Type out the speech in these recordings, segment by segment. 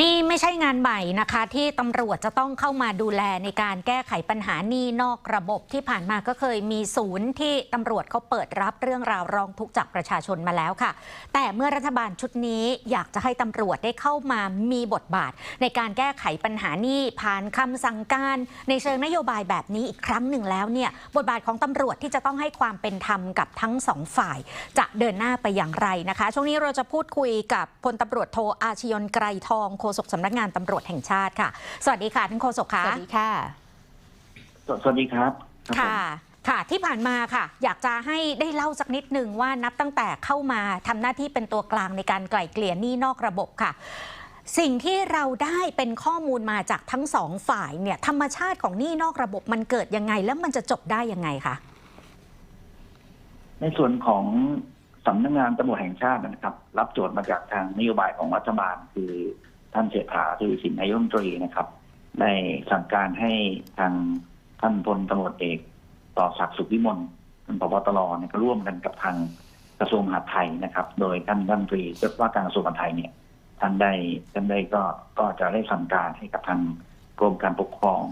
นี่ไม่ใช่งานใหม่นะคะ ที่ตำรวจจะต้องเข้ามาดูแลในการแก้ไขปัญหานี้นอกระบบที่ผ่านมาก็เคยมีศูนย์ที่ตำรวจเขาเปิดรับเรื่องราวร้องทุกข์จากประชาชนมาแล้วค่ะ แต่เมื่อรัฐบาลชุดนี้อยากจะให้ตำรวจได้เข้ามามีบทบาท ในการแก้ไขปัญหานี้ผ่านคำสั่งการ ในเชิงนโยบายแบบนี้อีกครั้งหนึ่งแล้วเนี่ยบทบาทของตำรวจที่จะต้องให้ความเป็นธรรมกับทั้งสองฝ่าย จะเดินหน้าไปอย่างไรนะคะ ช่วงนี้เราจะพูดคุยกับพลตำรวจโทอาชยนไกรทองโษกสำนักงานตำรวจแห่งชาติค่ะ สวัสดีค่ะท่านโฆษกสค่ะวัสดีค่ะสสวัสดีครับครับผมค่ะค่ะที่ผ่านมาค่ะ อยากจะให้ได้เล่าสักนิดหนึ่งว่านับตั้งแต่เข้ามาทำหน้าที่เป็นตัวกลางในการไกล่เกลี่ยหนี้นอกระบบค่ะ สิ่งที่เราได้เป็นข้อมูลมาจากทั้งสองฝ่ายเนี่ยธรรมชาติของหนี้นอกระบบมันเกิดยังไง แล้วมันจะจบได้ยังไงคะในส่วนของสำนักงานตำรวจแห่งชาตินะครับ รับโจทย์มาจากทางนโยบายของรัฐบาลคือ ท่านเศรษฐาทวีสินนายกรัฐมนตรีนะครับ ได้สั่งการให้ทางท่านพลตำรวจเอกต่อศักดิ์สุขวิมลท่านผบตรเนี่ยร่วมกันกับทางกระทรวงมหาดไทยนะครับ โดยท่านรัฐมนตรีว่าการกระทรวงมหาดไทยเนี่ยท่านได้ท่านได้ก็ก็จะได้สั่งการให้กับทางกรมการปกครอง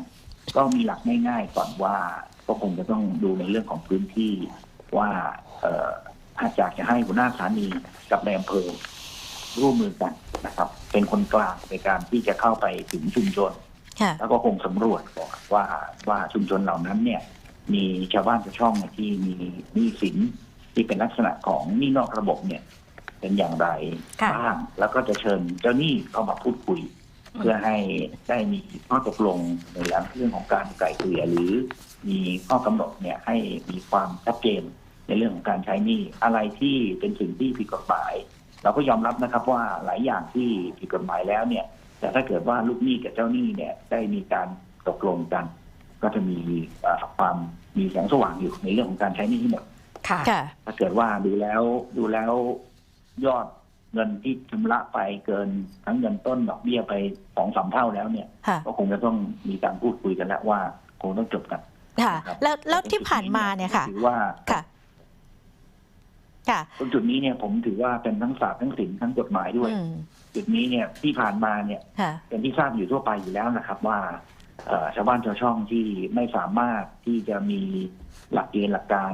ก็มีหลักง่ายๆก่อนว่าก็คงจะต้องดูในเรื่องของพื้นที่ว่าเอ่อถ้าอยากจะให้หัวหน้าสถานีกับในอำเภอร่วมมือกันนะครับเป็นคนกลางในการที่จะเข้าไปถึงชุมชนค่ะแล้วก็คงสำรวจก่อนว่าว่าชุมชนเหล่านั้นเนี่ย มีชาวบ้านชาวช่องเนี่ยที่มีหนี้สินที่เป็นลักษณะของหนี้นอกระบบเนี่ย เป็นอย่างไรค่ะบ้างแล้วก็จะเชิญเจ้าหนี้เข้ามาพูดคุย เพื่อให้ได้มีข้อตกลงในเรื่องของการไกล่เกลี่ยหรือมีข้อกำหนดเนี่ยให้มีความชัดเจนในเรื่องของการใช้หนี้อะไรที่เป็นสิ่งที่ผิดกฎหมาย เราก็ยอมรับนะครับว่าหลายอย่างที่ผิดกฎหมายแล้วเนี่ย แต่ถ้าเกิดว่าลูกหนี้กับเจ้าหนี้เนี่ยได้มีการตกลงกัน ก็จะมีเอ่อความมีแสงสว่างอยู่ในเรื่องของการใช้หนี้ทั้งหมดค่ะค่ะ ถ้าเกิดว่าดูแล้วดูแล้วยอดเงินที่ชำระไปเกินทั้งเงินต้นดอกเบี้ยไปสองสามเท่าแล้วเนี่ยค่ะก็คงจะต้องมีการพูดคุยกันแล้วว่าคงต้องจบกันค่ะนะครับแล้วแล้วที่ผ่านมาเนี่ยค่ะถือว่าค่ะค่ะ ตรงจุดนี้เนี่ยผมถือว่าเป็นทั้งศาสตร์ทั้งศิลป์ทั้งกฎหมายด้วยอืมจุดนี้เนี่ยที่ผ่านมาเนี่ยค่ะเป็นที่ทราบอยู่ทั่วไปอยู่แล้วนะครับ ว่าเอ่อชาวบ้านชาวช่องที่ไม่สามารถที่จะมีหลักเกณฑ์หลักการ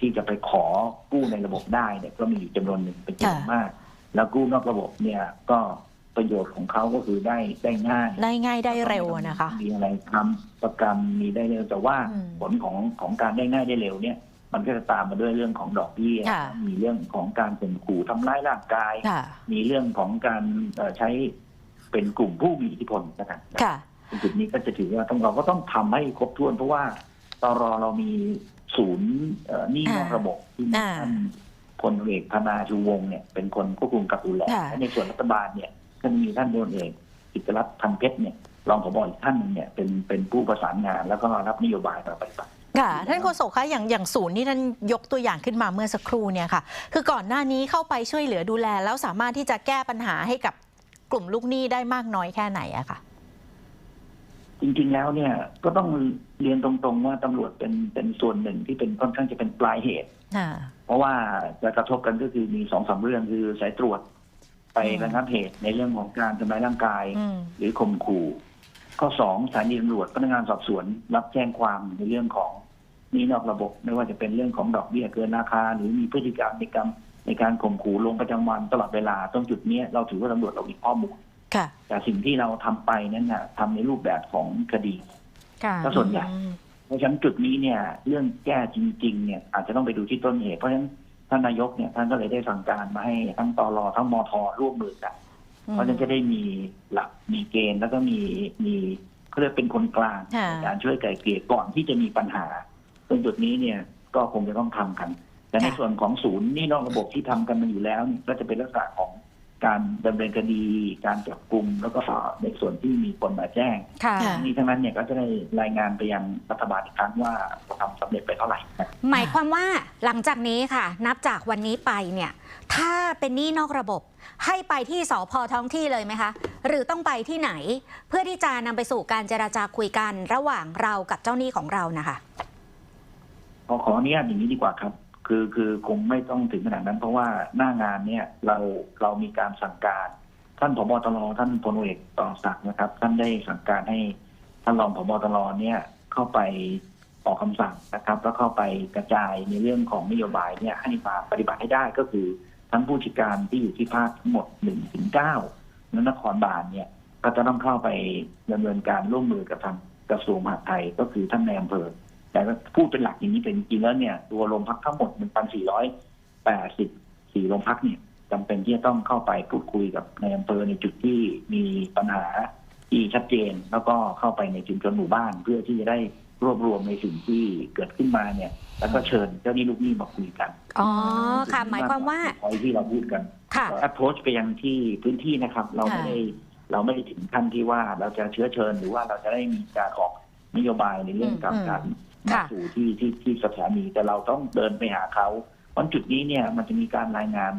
ที่จะไปขอกู้ในระบบได้เนี่ยก็มีอยู่จำนวนหนึ่งเป็นจำนวนค่ะมาก แล้วกู้นอกระบบเนี่ยก็ประโยชน์ของเขาก็คือได้ได้ง่าย ได้ง่ายได้เร็วอะนะคะ มีอะไรทำประกันมีได้เร็วแต่ว่าอืมผลของของการได้ง่ายได้เร็วเนี่ย มันก็จะตามมาด้วยเรื่องของดอกเบี้ย ค่ะมีเรื่องของการข่มขู่ทำร้ายร่างกาย ค่ะมีเรื่องของการเอ่อใช้เป็นกลุ่มผู้มีอิทธิพลนะครับค่ะจุดนี้ก็จะถือว่าต้องเราก็ต้องทำให้ครบถ้วน เพราะว่าตรเรามีศูนย์เอ่อหนี้นอกอ่าระบบที่อ่าท่านพลเอกธนาชูวงศ์เนี่ยเป็นคนควบคุมกับดูแลค่ะ และในส่วนรัฐบาลเนี่ยก็มีท่านพลเอกกิตติรัตน์พันเพชรเนี่ยรองผบอีกท่านหนึงเนี่ยเป็นเป็นผู้ประสานงานแล้วก็รับนโยบายมาปฏิบัติ ค่ะท่านโฆษกคะอย่างอย่างศูนย์ที่ท่านยกตัวอย่างขึ้นมาเมื่อสักครู่เนี่ยค่ะ คือก่อนหน้านี้เข้าไปช่วยเหลือดูแล แล้วสามารถที่จะแก้ปัญหาให้กับกลุ่มลูกหนี้ได้มากน้อยแค่ไหนอะค่ะ จริงๆแล้วเนี่ยก็ต้องเรียนตรงๆว่าตำรวจเป็นเป็นส่วนหนึ่งที่เป็นค่อนข้างจะเป็นปลายเหตุค่ะเพราะว่าจะกระทบกันก็คือมีสองสามเรื่องคือสายตรวจ ไปอืมระงับเหตุในเรื่องของการทำร้ายร่างกายอืมหรือข่มขู่ ข้อสองสถานีตำรวจพนักงานสอบสวน รับแจ้งความในเรื่องของห นี้นอกระบบ ไม่ว่าจะเป็นเรื่องของดอกเบี้ยเกินราคา หรือมีพฤติกรรมในกรรมในการข่มขู่ลงประจำวันตลอดเวลาตรงจุดเนี้ยเราถือว่าตำรวจเรามีข้อมูลค่ะแต่สิ่งที่เราทำไปนั้นน่ะทำในรูปแบบของคดีค่ะก็ส่วนใหญ่อืมเพราะฉะนั้นจุดนี้เนี่ย เรื่องแก้จริง ๆ เนี่ย อาจจะต้องไปดูที่ต้นเหตุเพราะฉะนั้นท่านนายกเนี่ยท่านก็เลยได้สั่งการมาให้ทั้งตรทั้งมทร่วมมือกันเพราะฉะนั้นจะได้มีหลักมีเกณฑ์แล้วก็มีมีเขาเรียกเป็นคนกลางค่ะในการช่วยไกล่เกลี่ยก่อนที่จะมีปัญหาต รงจุดนี้เนี่ยก็คงจะต้องทำกัน แต่ในค่ะส่วนของศูนย์หนี่นอกระบบที่ทำกันมาอยู่แล้วเนี่ยก็จะเป็นลักษณะของการดำเนินคดี การจับกลุ่มแล้วก็ในส่วนที่มีคนมาแจ้งค่ะค่ะทั้งนี้ทั้งนั้นเนี่ยก็จะได้รายงานไปยังรัฐบาลอีกครั้งว่าทำสำเร็จไปเท่าไหร่นะครับหมายความว่าหลังจากนี้ค่ะ นับจากวันนี้ไปเนี่ย ถ้าเป็นหนี้นอกระบบ ให้ไปที่สพท้องที่เลยไหมคะ หรือต้องไปที่ไหน เพื่อที่จะนำไปสู่การเจราจาคุยกันระหว่างเรากับเจ้าหนี้ของเรานะคะ ขอขออนุญาตอย่างนี้ดีกว่าครับ คือคือคงไม่ต้องถึงขนาดนั้น เพราะว่าหน้างานเนี่ยเราเรามีการสั่งการท่านผบตรท่านพลเอกต่อศักดิ์นะครับ ท่านได้สั่งการให้ท่านรองผบตรเนี่ยเข้าไปออกคำสั่งนะครับ แล้วเข้าไปกระจายในเรื่องของนโยบายเนี่ยให้มาปฏิบัติให้ได้ก็คือทั้งผู้จัดการที่อยู่ที่ภาคทั้งหมดหนึ่งถึงเก้าและนครบาลเนี่ยก็จะต้องเข้าไปดำเนินการร่วมมือกับทางกระทรวงมหาดไทยก็คือท่านในอำเภอ แต่ว่าพูดเป็นหลักอย่างนี้เป็นจริงแล้วเนี่ยตัวโรงพักทั้งหมด1,484โรงพักเนี่ยจำเป็นที่จะต้องเข้าไปพูดคุยกับในอำเภอในจุดที่มีปัญหาที่ชัดเจน แล้วก็เข้าไปในชุมชนหมู่บ้าน เพื่อที่จะได้รวบรวมในสิ่งที่เกิดขึ้นมาเนี่ย แล้วก็เชิญเจ้าหนี้ลูกหนี้มาคุยกันอ๋อค่ะหมายความว่าพอยที่เราพูดกันค่ะแอปโพสไปยังที่พื้นที่นะครับ เราไม่ได้เราไม่ได้ถึงขั้นที่ว่าเราจะเชื้อเชิญหรือว่าเราจะได้มีการออกนโยบายในเรื่องกับอืมการ มาค่ะสู่ที่ที่ที่สถานีแต่เราต้องเดินไปหาเขาเพราะจุดนี้เนี่ยมันจะมีการรายงาน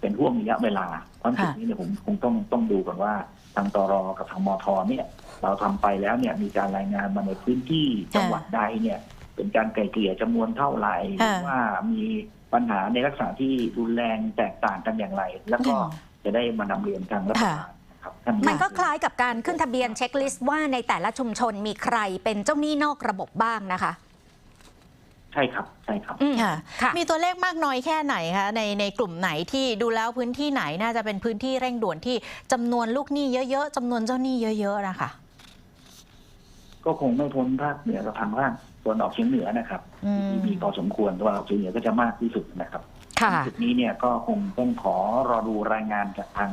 เป็นห่วงระยะเวลาเพราะจุดนี้เนี่ยผมคงต้องต้องดูก่อนว่าทางตรกับทางมทเนี่ย เราทำไปแล้วเนี่ยมีการรายงานมาในพื้นที่จังหวัดใดเนี่ย เป็นการไกลเกลี่ยจำนวนเท่าไหร่หรือว่ามีปัญหาในลักษณะที่รุนแรงแตกต่างกันอย่างไร แล้วก็จะได้มานำเรียนทางรัฐบาลนะ ครับท่านมันก็คล้ายกับการขึ้นทะเบียนเช็คลิสต์ว่าในแต่ละชุมชนมีใครเป็นเจ้าหนี้นอกระบบบ้างนะคะ ใช่ครับใช่ครับ อืมค่ะ ค่ะ มีตัวเลขมากน้อยแค่ไหนคะในในกลุ่มไหนที่ดูแล้วพื้นที่ไหนน่าจะเป็นพื้นที่เร่งด่วนที่จำนวนลูกหนี้เยอะๆจำนวนเจ้าหนี้เยอะ ๆ นะคะ ก็คงไม่พ้นภาคเหนือกับทางภาคตะวันออกเฉียงเหนือนะครับอืม ที่มีพอสมควรตะวันออกเฉียงเหนือก็จะมากที่สุดนะครับค่ะ จุดนี้เนี่ยก็คงต้องขอรอดูรายงานจากทาง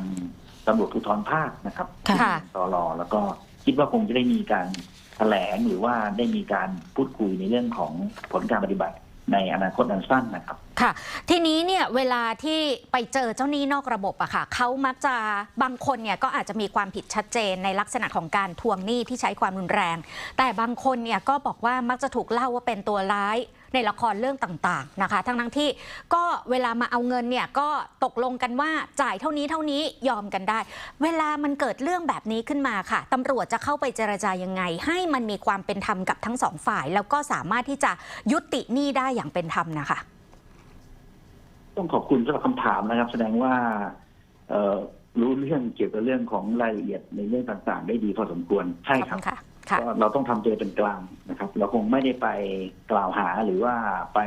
ตำรวจภูธรภาคนะครับค่ะตรแล้วก็คิดว่าคงจะได้มีการแถลงหรือว่าได้มีการพูดคุยในเรื่องของผลการปฏิบัติในอนาคตอันสั้นนะครับ ค่ะ ทีนี้เนี่ยเวลาที่ไปเจอเจ้าหนี้นอกระบบอะค่ะเขามักจะบางคนเนี่ยก็อาจจะมีความผิดชัดเจนในลักษณะของการทวงหนี้ที่ใช้ความรุนแรง แต่บางคนเนี่ยก็บอกว่ามักจะถูกเล่าว่าเป็นตัวร้าย ในละครเรื่องต่างๆนะคะ ทั้งทั้งๆที่ก็เวลามาเอาเงินเนี่ยก็ตกลงกันว่าจ่ายเท่านี้เท่านี้ยอมกันได้ เวลามันเกิดเรื่องแบบนี้ขึ้นมาค่ะตำรวจจะเข้าไปเจรจายังไง ให้มันมีความเป็นธรรมกับทั้งสองฝ่าย แล้วก็สามารถที่จะยุติหนี้ได้อย่างเป็นธรรมนะคะ ต้องขอบคุณสำหรับคำถามนะครับ แสดงว่าเอ่อรู้เรื่องเกี่ยวกับเรื่องของรายละเอียดในเรื่องต่างๆ ได้ดีพอสมควรใช่ขอบครัคุบณค่ะค่ะ ก็เราต้องทำตัวเป็นกลางนะครับ เราคงไม่ได้ไปกล่าวหาหรือว่าไป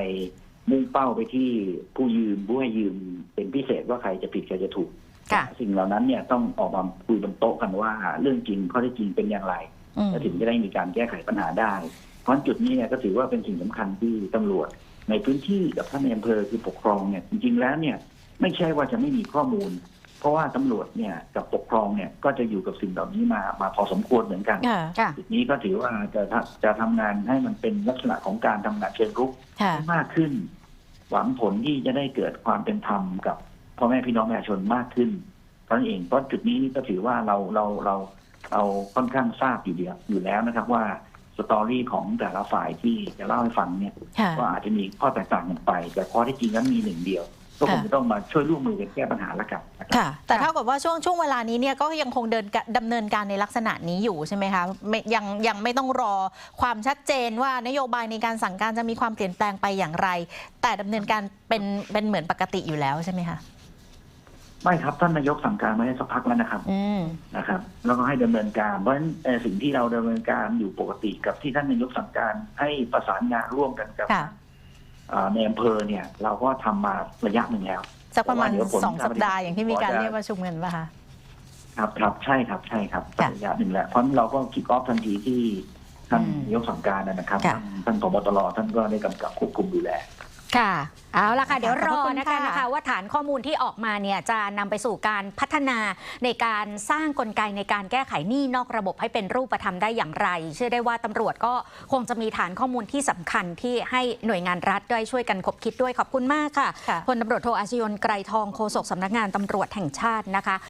มุ่งเป้าไปที่ผู้ยืมผู้ให้ยืมเป็นพิเศษว่าใครจะผิดใครจะถูกค่ะสิ่งเหล่านั้นเนี่ยต้องออกมาคุยบนโต๊ะกันว่า เรื่องจริงข้อเท็จจริงเป็นอย่างไรอืมแล้วถึงจะได้มีการแก้ไขปัญหาได้ เพราะจุดนี้เนี่ยก็ถือว่าเป็นสิ่งสำคัญที่ตำรวจ ในพื้นที่กับท่านในอำเภอคือปกครองเนี่ยจริง ๆ แล้วเนี่ย ไม่ใช่ว่าจะไม่มีข้อมูล เพราะว่าตำรวจเนี่ยกับปกครองเนี่ยก็จะอยู่กับสิ่งเหล่านี้มามาพอสมควรเหมือนกันค่ะค่ะ จุดนี้ก็ถือว่าจะทำจะทำงานให้มันเป็นลักษณะของการทำงานเชิงรุกค่ะ ให้มากขึ้น หวังผลที่จะได้เกิดความเป็นธรรมกับพ่อแม่พี่น้องประชาชนมากขึ้นเพราะฉะนั้นเองเพราะจุดนี้ก็ถือว่าเราเราเราเราค่อนข้างทราบอยู่เดียวอยู่แล้วนะครับว่าสตอรี่ของแต่ละฝ่ายที่จะเล่าให้ฟังเนี่ย ค่ะ ก็อาจจะมีข้อแตกต่างกันไป แต่ข้อที่จริงแล้วมีหนึ่งเดียว ก็คงค่ะจะต้องมาช่วยร่วมมือกันแก้ปัญหาละกันนะครับค่ะ แต่เท่ากับว่าช่วงช่วงเวลานี้เนี่ยก็ยังคงเดินกะดำเนินการในลักษณะนี้อยู่ใช่ไหมคะไม่ยังยังไม่ต้องรอความชัดเจนว่านโยบายในการสั่งการจะมีความเปลี่ยนแปลงไปอย่างไร แต่ดำเนินการเป็นเป็นเหมือนปกติอยู่แล้วใช่ไหมคะไม่ครับท่านนายกสั่งการมาได้สักพักแล้วนะครับอืมนะครับ แล้วก็ให้ดำเนินการ เพราะฉะนั้นเอ่อสิ่งที่เราดำเนินการอยู่ปกติกับที่ท่านนายกสั่งการให้ประสานงานร่วมกันกับค่ะ เอ่อในอำเภอเนี่ยเราก็ทำมาระยะหนึ่งแล้ว สักประมาณเพราะว่าเดี๋ยวผลสองสัปดาห์อย่างที่มีการขอจะ เรียกประชุมกันป่ะคะ ครับครับใช่ครับใช่ครับค่ะระยะหนึ่งแล้วเพราะฉะนั้นเราก็คิกออฟทันทีที่ท่านอืมนายกสั่งการนะครับ ค่ะ ท่านผบตรท่านก็ได้กำกับควบคุมดูแล ค่ะ เอาละค่ะ เดี๋ยวรอขอบคุณนะคะค่ะนะคะว่าฐานข้อมูลที่ออกมาเนี่ยจะนำไปสู่การพัฒนาในการสร้างกลไกในการแก้ไขหนี้นอกระบบให้เป็นรูปธรรมได้อย่างไร เชื่อได้ว่าตำรวจก็คงจะมีฐานข้อมูลที่สำคัญที่ให้หน่วยงานรัฐได้ช่วยกันคบคิดด้วยขอบคุณมากค่ะค่ะพลตำรวจโทอาชยนไกรทองโฆษกสำนักงานตำรวจแห่งชาตินะคะ